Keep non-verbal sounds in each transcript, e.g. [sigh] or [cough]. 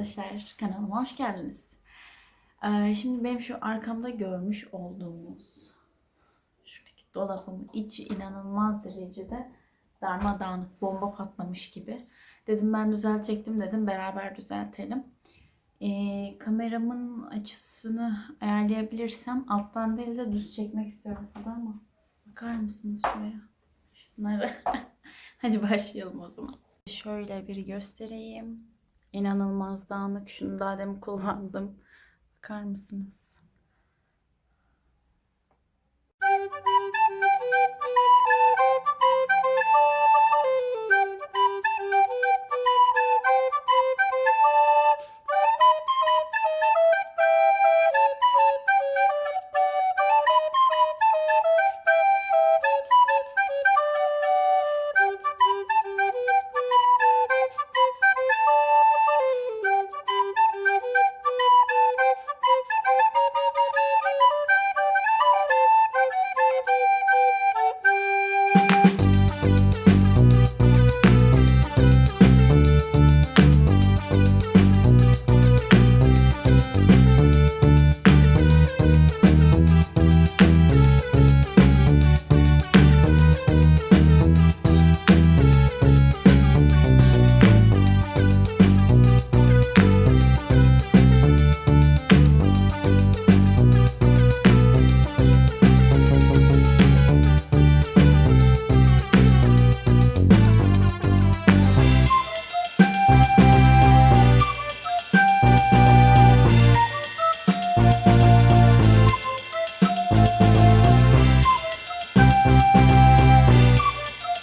arkadaşlar kanalıma hoş geldiniz. Ee, şimdi benim şu arkamda görmüş olduğumuz şuradaki dolabımın içi inanılmaz derecede darmadağınık bomba patlamış gibi. Dedim ben düzeltecektim dedim beraber düzeltelim. Ee, kameramın açısını ayarlayabilirsem alttan değil de düz çekmek istiyorum size ama bakar mısınız şuraya? Şunlara. [laughs] Hadi başlayalım o zaman. Şöyle bir göstereyim. İnanılmaz dağınık. Şunu daha demin kullandım. Bakar mısınız?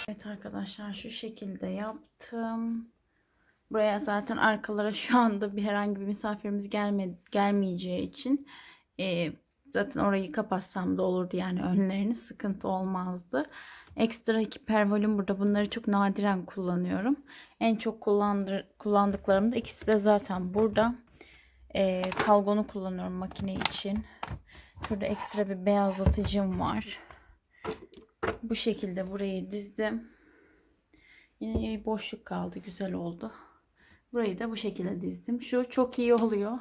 Evet arkadaşlar şu şekilde yaptım. Buraya zaten arkalara şu anda bir herhangi bir misafirimiz gelme, gelmeyeceği için e, zaten orayı kapatsam da olurdu yani önlerini sıkıntı olmazdı. Ekstra iki pervolüm burada bunları çok nadiren kullanıyorum. En çok kullandır, kullandıklarım da ikisi de zaten burada. E, kalgonu kullanıyorum makine için. Şurada ekstra bir beyazlatıcım var. Bu şekilde burayı dizdim. Yine boşluk kaldı. Güzel oldu. Burayı da bu şekilde dizdim. Şu çok iyi oluyor.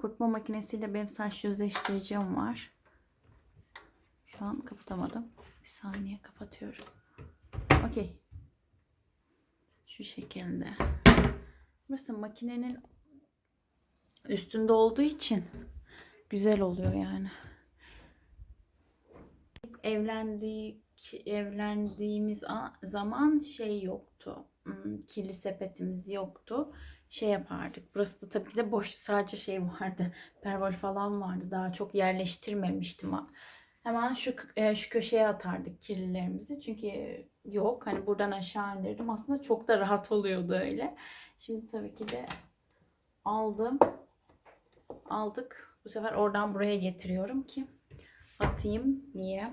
Kurutma makinesiyle benim saç yüzleştiricim var. Şu an kapatamadım. Bir saniye kapatıyorum. Okey. Şu şekilde. Burası makinenin üstünde olduğu için güzel oluyor yani. Evlendik, evlendiğimiz zaman şey yoktu. Hmm, Kirli sepetimiz yoktu. Şey yapardık. Burası da tabii ki de boş sadece şey vardı. [laughs] Pervol falan vardı. Daha çok yerleştirmemiştim. Hemen şu e, şu köşeye atardık kirlilerimizi. Çünkü yok. Hani buradan aşağı indirdim. Aslında çok da rahat oluyordu öyle. Şimdi tabii ki de aldım. Aldık. Bu sefer oradan buraya getiriyorum ki atayım. Niye?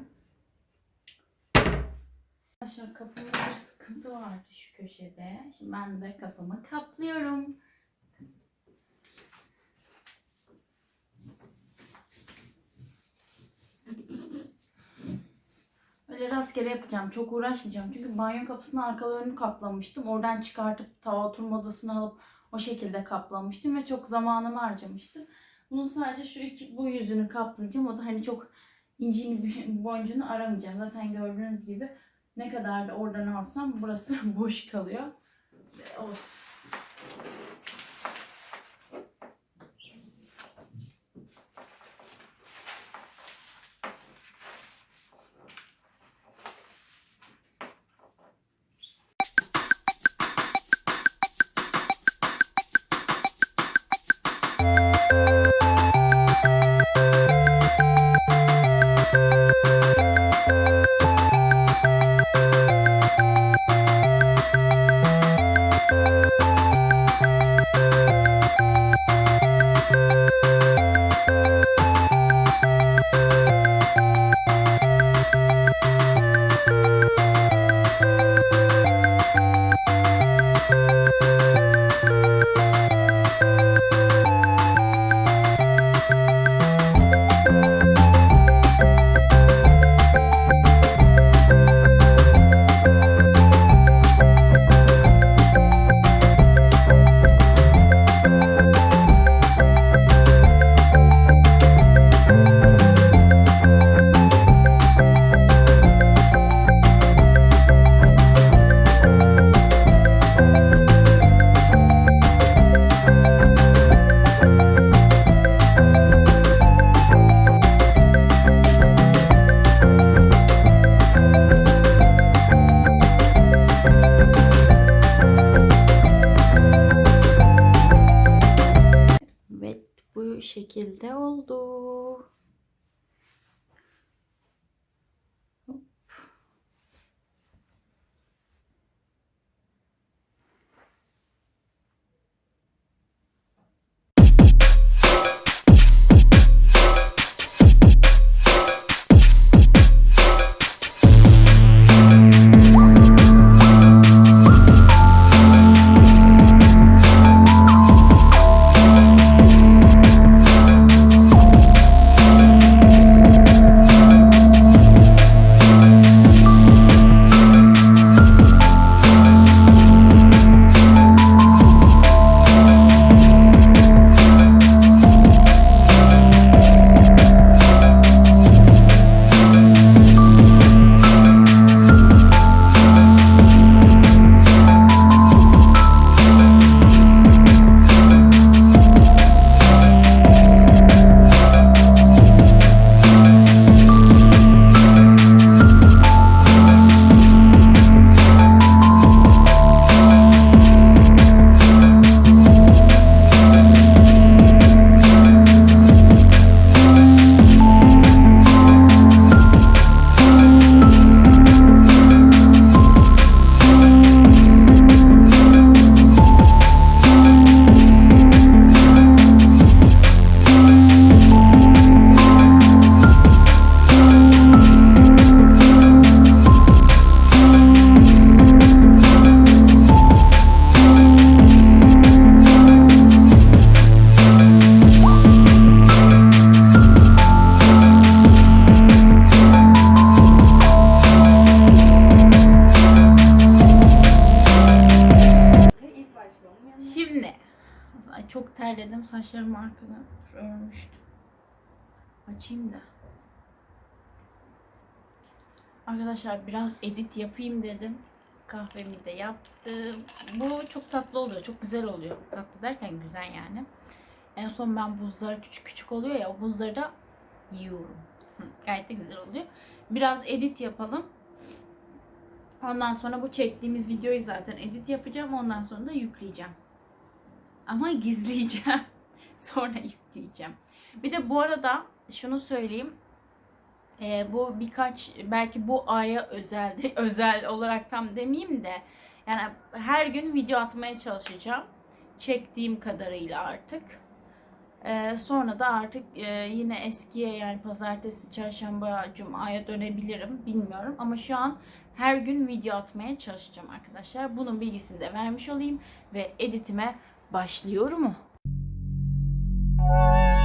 Arkadaşlar kapımda bir sıkıntı vardı şu köşede. Şimdi ben de kapımı kaplıyorum. Öyle rastgele yapacağım. Çok uğraşmayacağım. Çünkü banyo kapısının arkalı önünü kaplamıştım. Oradan çıkartıp ta oturma odasına alıp o şekilde kaplamıştım ve çok zamanımı harcamıştım. Bunun sadece şu iki bu yüzünü kaplayacağım. O da hani çok incini boncuğunu aramayacağım. Zaten gördüğünüz gibi ne kadar da oradan alsam burası [laughs] boş kalıyor. Olsun. Şekilde ay çok terledim saçlarım arkadan Dur, örmüştüm. Açayım da. Arkadaşlar biraz edit yapayım dedim. Kahvemi de yaptım. Bu çok tatlı oluyor. Çok güzel oluyor. Tatlı derken güzel yani. En son ben buzlar küçük küçük oluyor ya o buzları da yiyorum. Gayet de güzel oluyor. Biraz edit yapalım. Ondan sonra bu çektiğimiz videoyu zaten edit yapacağım. Ondan sonra da yükleyeceğim. Ama gizleyeceğim. [laughs] sonra yükleyeceğim. Bir de bu arada şunu söyleyeyim. Ee, bu birkaç belki bu aya özeldi. [laughs] Özel olarak tam demeyeyim de yani her gün video atmaya çalışacağım. Çektiğim kadarıyla artık. Ee, sonra da artık e, yine eskiye yani pazartesi, çarşamba, cumaya dönebilirim bilmiyorum. Ama şu an her gün video atmaya çalışacağım arkadaşlar. Bunun bilgisini de vermiş olayım ve editime başlıyorum. Arkadaşlar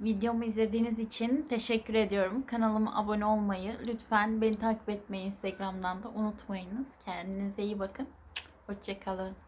videomu izlediğiniz için teşekkür ediyorum. Kanalıma abone olmayı, lütfen beni takip etmeyi Instagram'dan da unutmayınız. Kendinize iyi bakın. Hoşçakalın.